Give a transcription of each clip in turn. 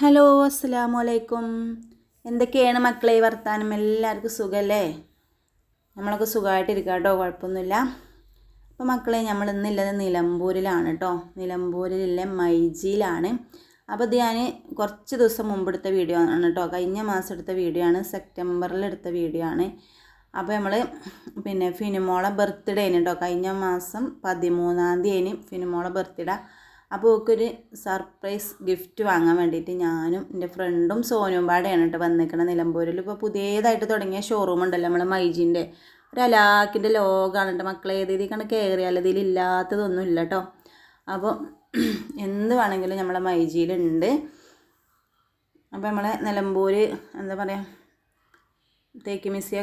Hello അസ്സലാമു അലൈക്കും എന്തൊക്കെയാണ് മക്കളെ വർത്താനം? എല്ലാവർക്കും സുഖമല്ലേ നമ്മളൊക്കെ സുഖമായിട്ടിരിക്കുക കേട്ടോ കുഴപ്പമൊന്നുമില്ല. അപ്പോൾ മക്കളെ നമ്മൾ ഇന്നുള്ളത് നിലമ്പൂരിലാണ് കേട്ടോ. നിലമ്പൂരിലെ മൈജിയിലാണ്. അപ്പോൾ ഇത് ഞാൻ കുറച്ച് ദിവസം മുമ്പ് എടുത്ത വീഡിയോ ആണ് കേട്ടോ. കഴിഞ്ഞ മാസം എടുത്ത വീഡിയോ ആണ്. സെപ്റ്റംബറിൽ എടുത്ത വീഡിയോ ആണ്. അപ്പോൾ നമ്മൾ പിന്നെ ഫിനിമോളെ ബർത്ത്ഡേ കേട്ടോ. കഴിഞ്ഞ മാസം പതിമൂന്നാം തീയതി ഫിനിമോളെ ബർത്ത്ഡേ അപ്പോൾ ഓക്കൊരു സർപ്രൈസ് ഗിഫ്റ്റ് വാങ്ങാൻ വേണ്ടിയിട്ട് ഞാനും എന്റെ ഫ്രണ്ടും സോനും പാടെയാണ് കേട്ടോ വന്നിരിക്കുന്നത് നിലമ്പൂരിൽ. ഇപ്പോൾ പുതിയതായിട്ട് തുടങ്ങിയ ഷോറൂം ഉണ്ടല്ലോ നമ്മളെ മൈജീന്റെ. ഒരു അലാക്കിന്റെ ലോകമാണ് കേട്ടോ മക്കളെ. ഏത് രീതിക്കാണ് കയറിയാൽ ഇതിൽ ഇല്ലാത്തതൊന്നും ഇല്ല കേട്ടോ. അപ്പോൾ എന്ത് വേണമെങ്കിലും നമ്മളെ മൈജിയിലുണ്ട് അപ്പോൾ നമ്മളെ നിലമ്പൂർ എന്താ പറയുക തേക്ക് മിസ്സിയ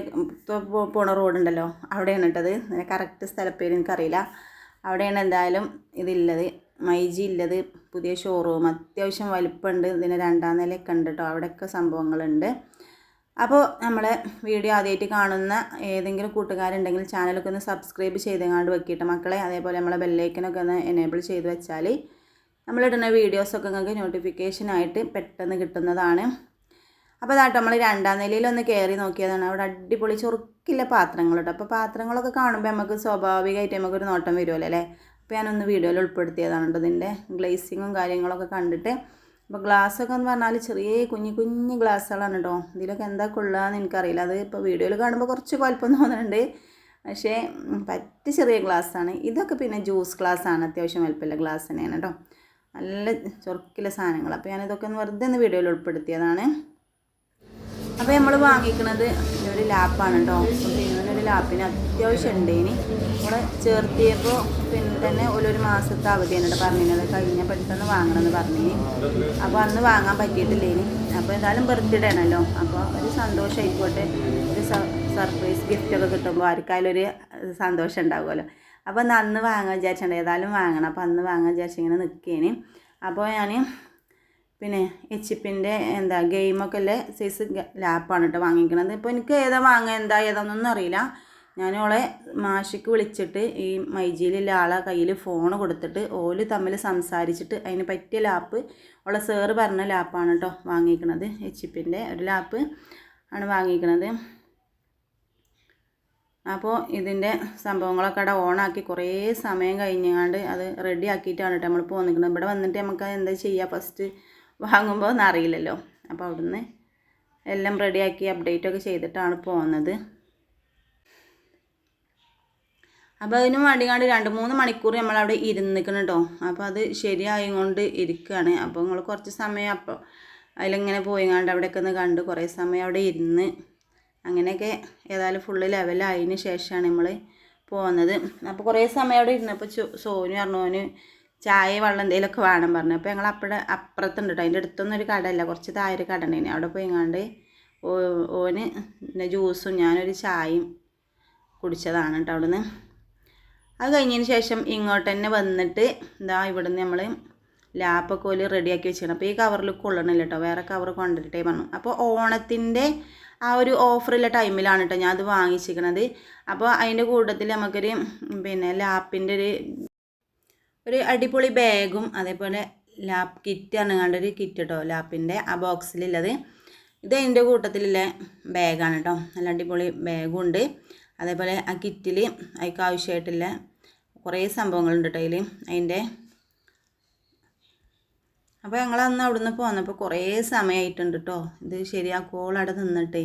പോണ റോഡുണ്ടല്ലോ അവിടെയാണ് കേട്ടത്. കറക്റ്റ് സ്ഥലപ്പേര് എനിക്കറിയില്ല. അവിടെയാണ് എന്തായാലും ഇതില്ലത് മൈജി ഇല്ലത് പുതിയ ഷോറൂം അത്യാവശ്യം വലിപ്പമുണ്ട് ഇതിന് രണ്ടാം നിലയൊക്കെ ഉണ്ട് കേട്ടോ അവിടെയൊക്കെ സംഭവങ്ങളുണ്ട്. അപ്പോൾ നമ്മളെ വീഡിയോ ആദ്യമായിട്ട് കാണുന്ന ഏതെങ്കിലും കൂട്ടുകാരുണ്ടെങ്കിൽ ചാനലൊക്കെ ഒന്ന് സബ്സ്ക്രൈബ് ചെയ്തെങ്ങാണ്ട് വെക്കിയിട്ട് മക്കളെ അതേപോലെ നമ്മളെ ബെല്ലൈക്കനൊക്കെ ഒന്ന് എനേബിൾ ചെയ്ത് വെച്ചാൽ നമ്മളിടുന്ന വീഡിയോസൊക്കെ നിങ്ങൾക്ക് നോട്ടിഫിക്കേഷനായിട്ട് പെട്ടെന്ന് കിട്ടുന്നതാണ്. അപ്പോൾ അതാട്ടോ നമ്മൾ രണ്ടാം നിലയിലൊന്ന് കയറി നോക്കിയതാണ്. അവിടെ അടിപൊളി ചൊറുക്കില്ല പാത്രങ്ങളുണ്ട് അപ്പോൾ പാത്രങ്ങളൊക്കെ കാണുമ്പോൾ നമുക്ക് സ്വാഭാവികമായിട്ട് നമുക്കൊരു നോട്ടം വരുമല്ലോ അല്ലേ? അപ്പോൾ ഞാനൊന്ന് വീഡിയോയിൽ ഉൾപ്പെടുത്തിയതാണ് കേട്ടോ ഇതിന്റെ ഗ്ലേസിങ്ങും കാര്യങ്ങളൊക്കെ കണ്ടിട്ട്. അപ്പോൾ ഗ്ലാസ്സൊക്കെ എന്ന് പറഞ്ഞാൽ ചെറിയ കുഞ്ഞു കുഞ്ഞു ഗ്ലാസ്സുകളാണ് കേട്ടോ ഇതിലൊക്കെ എന്താ കൊള്ളാന്ന് എനിക്കറിയില്ല. അത് ഇപ്പോൾ വീഡിയോയിൽ കാണുമ്പോൾ കുറച്ച് കുഴപ്പം തോന്നുന്നുണ്ട്. പക്ഷേ പറ്റി ചെറിയ ഗ്ലാസ്സാണ്. ഇതൊക്കെ പിന്നെ ജ്യൂസ് ഗ്ലാസ്സാണ്. അത്യാവശ്യം വലുപ്പമില്ല ഗ്ലാസ് തന്നെയാണ് കേട്ടോ നല്ല ചൊറുക്കിലെ സാധനങ്ങൾ. അപ്പോൾ ഞാനിതൊക്കെ ഒന്ന് വെറുതെ ഒന്ന് വീഡിയോയിൽ ഉൾപ്പെടുത്തിയതാണ്. അപ്പോൾ നമ്മൾ വാങ്ങിക്കുന്നത് ഒരു ലാപ്പാണ് കേട്ടോ ലാപ്പിന് അത്യാവശ്യം ഉണ്ട് ഇനി നമ്മൾ ചേർത്തിയപ്പോൾ പിന്നെ തന്നെ ഒരു മാസത്തെ അവധിയാണ് പറഞ്ഞിരുന്നത്. കഴിഞ്ഞ പെട്ടെന്ന് വാങ്ങണമെന്ന് പറഞ്ഞു അപ്പോൾ അന്ന് വാങ്ങാൻ പറ്റിയിട്ടില്ല ഇനി അപ്പോൾ എന്തായാലും ബർത്ത്ഡേ ആണല്ലോ. അപ്പോൾ ഒരു സന്തോഷമായിക്കോട്ടെ ഒരു സർപ്രൈസ് ഗിഫ്റ്റൊക്കെ കിട്ടുമ്പോൾ ആർക്കായാലും ഒരു സന്തോഷം ഉണ്ടാകുമല്ലോ അപ്പോൾ അന്ന് അന്ന് വാങ്ങാൻ വിചാരിച്ചിട്ടുണ്ട്. ഏതായാലും വാങ്ങണം. അപ്പോൾ അന്ന് വാങ്ങാൻ വിചാരിച്ചിങ്ങനെ നിൽക്കേനി അപ്പോൾ ഞാൻ പിന്നെ എച്ച് പിന്റെ എന്താ ഗെയിമൊക്കെ ഉള്ള സൈസ് ലാപ്പാണ് കേട്ടോ വാങ്ങിക്കണത്. ഇപ്പോൾ എനിക്ക് ഏതാ വാങ്ങുക എന്താ ഏതാണെന്നൊന്നും അറിയില്ല. ഞാൻ ഓളെ മാഷിക്ക് വിളിച്ചിട്ട് ഈ മൈജിയിലുള്ള ആളെ കയ്യിൽ ഫോൺ കൊടുത്തിട്ട് ഓൽ തമ്മിൽ സംസാരിച്ചിട്ട് അതിന് പറ്റിയ ലാപ്പ് ഓളെ സാറ് പറഞ്ഞ ലാപ്പാണ് കേട്ടോ വാങ്ങിക്കണത്. എച്ച് പിന്റെ ഒരു ലാപ്പ് ആണ് വാങ്ങിക്കണത്. അപ്പോൾ ഇതിന്റെ സംഭവങ്ങളൊക്കെ അവിടെ ഓണാക്കി കുറേ സമയം കഴിഞ്ഞാണ്ട് അത് റെഡി ആക്കിയിട്ടാണ് കേട്ടോ നമ്മൾ പോന്നിക്കുന്നത് ഇവിടെ വന്നിട്ട് നമുക്ക് എന്താ ചെയ്യുക ഫസ്റ്റ് വാങ്ങുമ്പോൾ അറിയില്ലല്ലോ അപ്പോൾ അവിടുന്ന് എല്ലാം റെഡിയാക്കി അപ്ഡേറ്റ് ഒക്കെ ചെയ്തിട്ടാണ് പോകുന്നത് അപ്പോൾ അതിനും വേണ്ടിങ്ങാണ്ട് രണ്ട് മൂന്ന് മണിക്കൂർ നമ്മളവിടെ ഇരുന്നിക്കണം കേട്ടോ അപ്പോൾ അത് ശരിയായി കൊണ്ട് ഇരിക്കുകയാണ് അപ്പോൾ നിങ്ങൾ കുറച്ച് സമയം അപ്പോൾ അതിലിങ്ങനെ പോയിങ്ങാണ്ട് അവിടെയൊക്കെ ഒന്ന് കണ്ട് കുറേ സമയം അവിടെ ഇരുന്ന് അങ്ങനെയൊക്കെ ഏതായാലും ഫുള്ള് ലെവലായതിന് ശേഷമാണ് നമ്മൾ പോകുന്നത് അപ്പോൾ കുറേ സമയം അവിടെ ഇരുന്നപ്പോൾ സോനു പറഞ്ഞു ചായ വെള്ളം എന്തെങ്കിലുമൊക്കെ വേണം പറഞ്ഞു. അപ്പോൾ ഞങ്ങൾ അപ്പഴ അപ്പുറത്തുണ്ട് കേട്ടോ. അതിന്റെ അടുത്തൊന്നും ഒരു കടയില്ല. കുറച്ച് താഴെ ഒരു കട ഉണ്ടായിരുന്നു. അവിടെ പോയിങ്ങാണ്ട് ഓന് പിന്നെ ജ്യൂസും ഞാനൊരു ചായയും കുടിച്ചതാണ് കേട്ടോ അവിടുന്ന്. അത് കഴിഞ്ഞതിന് ശേഷം ഇങ്ങോട്ട് തന്നെ വന്നിട്ട് ഇതാ ഇവിടുന്ന് നമ്മൾ ലാപ്പൊക്കെ ഓൽ റെഡിയാക്കി വെച്ചിരുന്നു അപ്പോൾ ഈ കവറിൽ കൊള്ളണില്ല കേട്ടോ. വേറെ കവർ കൊണ്ടിട്ടേ പറഞ്ഞു. അപ്പോൾ ഓണത്തിന്റെ ആ ഒരു ഓഫറുള്ള ടൈമിലാണ് കേട്ടോ ഞാൻ അത് വാങ്ങിച്ചിരിക്കണത്. അപ്പോൾ അതിന്റെ കൂട്ടത്തിൽ നമുക്കൊരു പിന്നെ ലാപ്പിന്റെ ഒരു ഒരു അടിപൊളി ബാഗും അതേപോലെ ലാപ്പ് കിറ്റ് ഒരു കിറ്റ് കേട്ടോ ലാപ്പിന്റെ ആ ബോക്സിലുള്ളത് ഇത് എന്റെ കൂട്ടത്തിലുള്ള ബാഗാണ് കേട്ടോ നല്ല അടിപൊളി ബാഗും ഉണ്ട്. അതേപോലെ ആ കിറ്റിൽ അതിക്ക് ആവശ്യമായിട്ടുള്ള കുറേ സംഭവങ്ങളുണ്ട് കേട്ടോ അതിൽ അതിന്റെ അപ്പോൾ ഞങ്ങൾ അന്ന് അവിടുന്ന് പോന്നപ്പോൾ കുറേ സമയമായിട്ടുണ്ട് കേട്ടോ ഇത് ശരിയാക്കോൾ അവിടെ നിന്നിട്ടേ.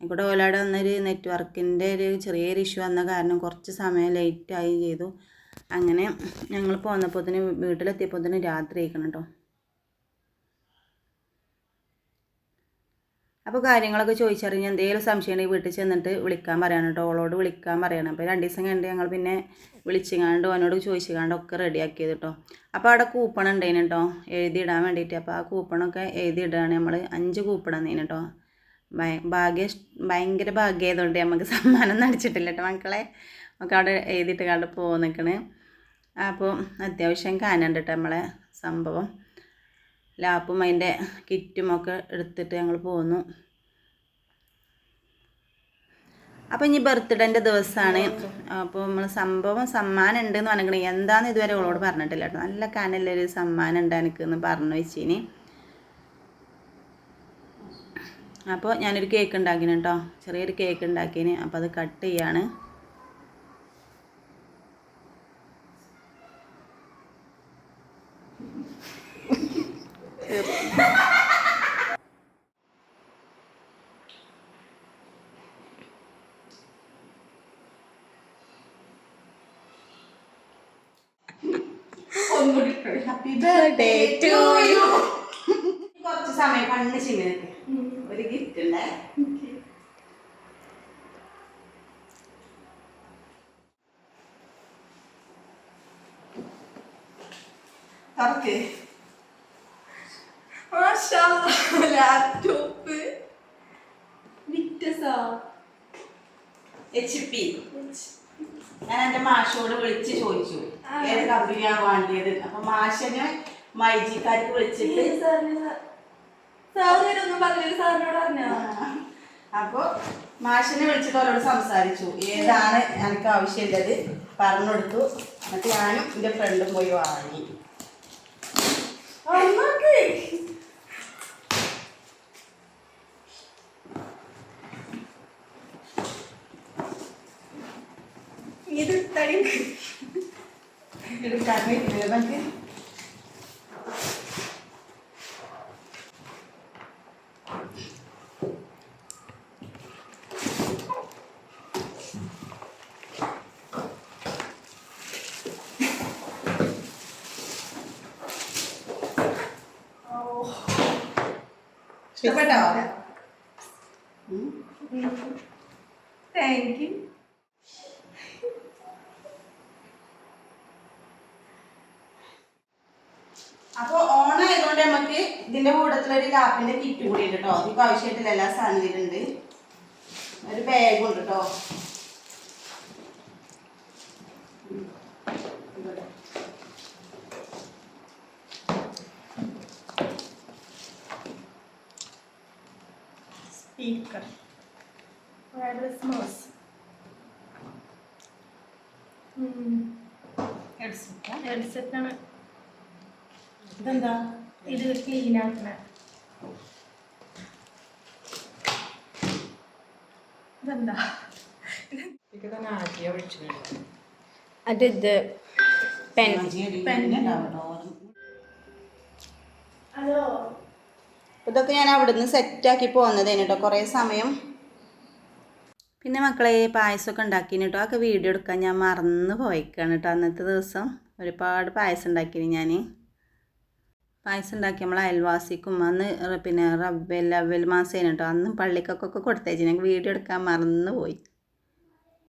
ഇവിടെ ഓലാടെ വന്നൊരു നെറ്റ്വർക്കിന്റെ ഒരു ചെറിയൊരു ഇഷ്യൂ വന്ന കാരണം കുറച്ച് സമയം ലേറ്റായി ചെയ്തു. അങ്ങനെ ഞങ്ങൾ പോന്നപ്പോൾ തന്നെ വീട്ടിലെത്തിയപ്പോൾ തന്നെ രാത്രി ആയിക്കണം കേട്ടോ അപ്പോൾ കാര്യങ്ങളൊക്കെ ചോദിച്ചറിഞ്ഞ് എന്തെങ്കിലും സംശയം ഉണ്ടെങ്കിൽ വീട്ടിൽ ചെന്നിട്ട് വിളിക്കാൻ പറയണം കേട്ടോ ഓളോട് വിളിക്കാൻ പറയണം. അപ്പോൾ രണ്ട് ദിവസം കഴിഞ്ഞിട്ട് ഞങ്ങൾ പിന്നെ വിളിച്ചിങ്ങാണ്ട് ഓനോട് ചോദിച്ചിങ്ങാണ്ട് ഒക്കെ റെഡിയാക്കിയത് കേട്ടോ അപ്പോൾ അവിടെ കൂപ്പൺ ഉണ്ടായിന് കേട്ടോ എഴുതിയിടാൻ വേണ്ടിയിട്ട് അപ്പോൾ ആ കൂപ്പണൊക്കെ എഴുതിയിടുകയാണ് നമ്മൾ അഞ്ച് കൂപ്പൺ തന്നേന് കേട്ടോ ഭാഗ്യ ഭയങ്കര ഭാഗ്യമായതുകൊണ്ട് നമുക്ക് സമ്മാനം നടിച്ചിട്ടില്ല കേട്ടോ മക്കളെ. ഒക്കെ അവിടെ എഴുതിയിട്ട് കണ്ട് പോകാൻ നിൽക്കണ് അപ്പോൾ അത്യാവശ്യം കേട്ടോ നമ്മളെ സംഭവം. ലാപ്പും അതിന്റെ കിറ്റും ഒക്കെ എടുത്തിട്ട് ഞങ്ങൾ പോന്നു. അപ്പോൾ ഇനി ബർത്ത്ഡേന്റെ ദിവസമാണ് അപ്പോൾ നമ്മൾ സംഭവം സമ്മാനം ഉണ്ടെന്ന് പറഞ്ഞിരിക്കണേ എന്താണെന്ന് ഇതുവരെ ഓളോട് പറഞ്ഞിട്ടില്ല കേട്ടോ നല്ല കാനല്ലൊരു സമ്മാനം ഉണ്ട് എനിക്കെന്ന് പറഞ്ഞു വെച്ചിനി. അപ്പോൾ ഞാനൊരു കേക്ക് ഉണ്ടാക്കിന് കേട്ടോ ചെറിയൊരു കേക്ക് ഉണ്ടാക്കിന്. അപ്പോൾ അത് കട്ട് ചെയ്യാണ്. ഹാപ്പി ബർത്ത്ഡേ ടു യു കുറച്ച് സമയം കണ്ണ് ചിങ്ങനൊക്കെ ഒരു ഗിഫ്റ്റ് ഉണ്ടേ. തുറക്ക്. ലാപ്ടോപ്പ് വിറ്റസാ എച്ച് പി ഞാൻ എന്റെ മാഷോട് വിളിച്ച് ചോദിച്ചു ഏത് കമ്പനിയാണ് വേണ്ടിയത്? അപ്പൊ മാഷന് മൈജിക്കാർക്ക് വിളിച്ചിട്ട് അപ്പൊ മാഷനെ വിളിച്ചിട്ട് അവരോട് സംസാരിച്ചു. ഏതാണ് എനിക്ക് ആവശ്യമുള്ളത് പറഞ്ഞു കൊടുത്തു എന്നിട്ട് ഞാനും എന്റെ ഫ്രണ്ടും പോയി വാങ്ങി. അമ്മയ്ക്ക് ഇത് തടി എടുക്കാൻ പറ്റില്ല നമുക്ക് ഇഷ്ടപ്പെട്ടോ ഉം. താങ്ക് യു അപ്പൊ ഓണായതുകൊണ്ട് നമുക്ക് ഇതിന്റെ കൂട്ടത്തിൽ ഒരു ലാപ്പിന്റെ കിറ്റ് കൂടി ഉണ്ട് കേട്ടോ ഇതിപ്പോ ആവശ്യമായിട്ടുള്ള എല്ലാ സാധനങ്ങളുണ്ട് ഒരു ബാഗും ഉണ്ട് കേട്ടോ സ്പീക്കർ വയർലെസ് മൗസ് ഹെഡ്സെറ്റ് ആണ്. ഇതെന്താ? ഇത് ക്ലീൻ ആക്കണ ഇതെന്താ? അതിത് പെൻ ഹലോ ഇതൊക്കെ ഞാൻ അവിടുന്ന് സെറ്റാക്കി പോകുന്നതേന് കേട്ടോ കുറേ സമയം. പിന്നെ മക്കളെ പായസമൊക്കെ ഉണ്ടാക്കിന് കേട്ടോ അതൊക്കെ വീഡിയോ എടുക്കാൻ ഞാൻ മറന്ന് പോയിക്കാണ് കേട്ടോ അന്നത്തെ ദിവസം. ഒരുപാട് പായസം ഉണ്ടാക്കിന് ഞാൻ പായസം ഉണ്ടാക്കി നമ്മൾ അയൽവാസിക്കും അന്ന് പിന്നെ റബ്ബൽ അവൽ മാസേന് കേട്ടോ അന്ന് പള്ളിക്കൊക്കെ കൊടുത്തേച്ചു ഞങ്ങൾക്ക് വീഡിയോ എടുക്കാൻ മറന്നു പോയി